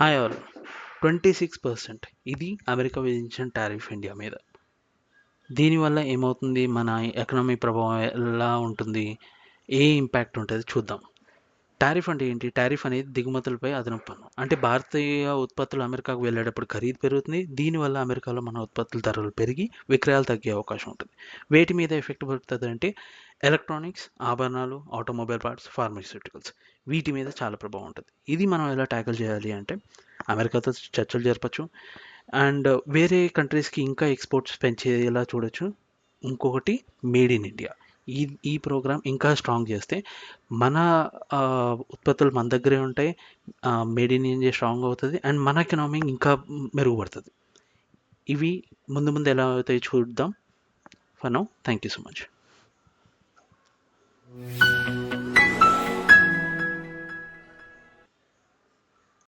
Hi all twenty six percent ఇది America విధించిన tariff India మీద. దీనివల్ల ఏమవుతుంది? మన ఎకనామీ ప్రభావం ఎలా ఉంటుంది? ఏ ఇంపాక్ట్ ఉంటుంది? చూద్దాం. టారిఫ్ అంటే ఏంటి? టారిఫ్ అనేది దిగుమతులపై అదనపు పన్ను. అంటే భారతీయ ఉత్పత్తులు అమెరికాకు వెళ్ళేటప్పుడు ఖరీదు పెరుగుతుంది. దీనివల్ల అమెరికాలో మన ఉత్పత్తుల ధరలు పెరిగి విక్రయాలు తగ్గే అవకాశం ఉంటుంది. వేటి మీద ఎఫెక్ట్ పడుతుంది అంటే ఎలక్ట్రానిక్స్ ఆభరణాలు ఆటోమొబైల్ పార్ట్స్ ఫార్మాస్యూటికల్స్. వీటి మీద చాలా ప్రభావం ఉంటుంది. ఇది మనం ఎలా ట్యాకిల్ చేయాలి అంటే అమెరికాతో చర్చలు జరపచ్చు. అండ్ వేరే కంట్రీస్కి ఇంకా ఎక్స్పోర్ట్స్ పెంచేలా చూడొచ్చు. ఇంకొకటి మేడ్ ఇన్ ఇండియా. ఈ ఈ ప్రోగ్రామ్ ఇంకా స్ట్రాంగ్ చేస్తే మన ఉత్పత్తులు మన దగ్గరే ఉంటాయి మేడ్ ఇన్ ఇండియా స్ట్రాంగ్ అవుతుంది అండ్ మన ఎకనామీ ఇంకా మెరుగుపడుతుంది. ఇవి ముందు ముందు ఎలా అవుతాయి చూద్దాం. For now thank you so much.